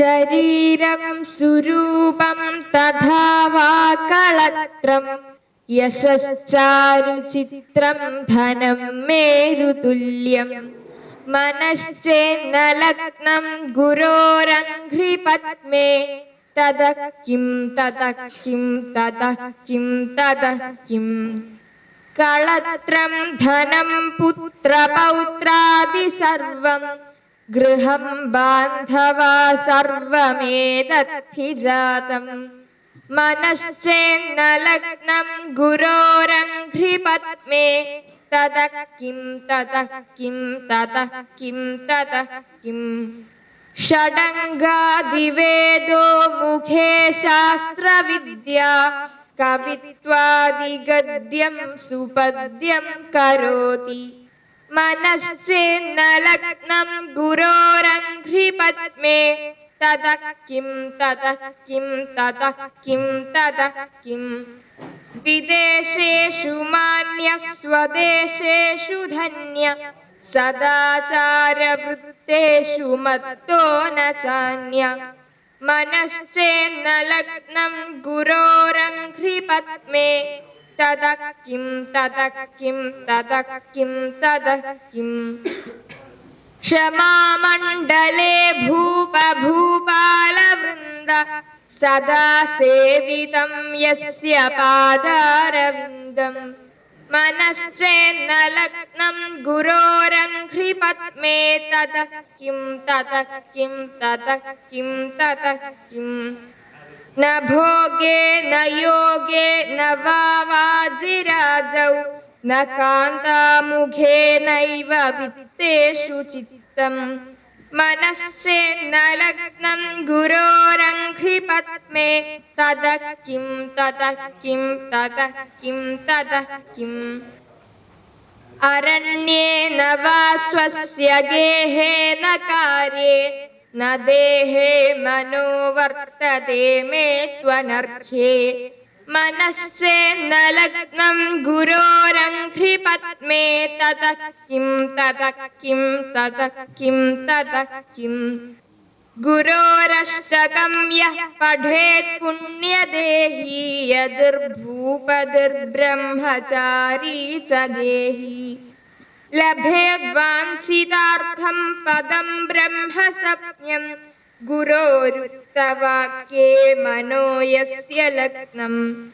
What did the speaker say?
ശരീരം സുരൂപം തഥാ വാ കളത്രം. യശശ്ചാരുചിത്രം ധനം മേരുതുല്യം. മനശ്ചേന്നലഗ്നം ഗുരോരഘ്രിപത്മേ. തത കിം തത കിം തത കിം തത കിം കളത്രം ധനം പുത്രപൗത്രാദി സർവം. गृहं बान्धवा सर्वमेतद्धि जातम् मनश्चेन्न लग्नं गुरोरन्ध्रिपद्मे। ततः किं ततः किं ततः किं, ततः किम् षडङ्गादिवेदो मुखे शास्त्रविद्या। कवित्वादिगद्यं सुपद्यं करोति। मनश्चेन्नलग्नं गुरोरङ्घ्रिपद्मे। ततः किं ततः किं ततः किं ततः किम् विदेशेषु मान्यस्वदेशेषु धन्य। सदाचारवृत्तेषु मत्तो न चान्य। मनश्चेन्नलग्नं गुरोरङ्घ्रिपद्मे ततः किं ततः किं ततः किं ततः किम् क्षमामण्डले भूपभूपालवृन्द सदा सेवितं यस्य पादारविन्दम् मनश्चेन्नलग्नं गुरोरङ्घ्रिपद्मे ततः किं ततः किं ततः किं ततः किम् न भोगे न योगे न वाजिराजौ न कान्तामुखे नैव वित्तेषु चित्तम्। मनश्चेन्नलग्नं गुरोरङ्घ्रिपद्मे ततः किं ततः किं ततः किं ततः किम्? अरण्ये न वा स्वस्य गेहे न कार्ये न देहे मनो वर्तते मे त्वनर्घ्ये मनश्चेन्नलग्नं गुरोरङ्घ्रिपद्मे ततः किं ततः किं ततः किं ततः किम् गुरोरष्टकं यः पठेत् पुण्यदेही यदिर्भूपदिर्ब्रह्मचारी च गेही लभेद्वाञ्छितार्थं पदं ब्रह्म सप्यं गुरोरुक्तवाक्ये मनो यस्य लग्नम्।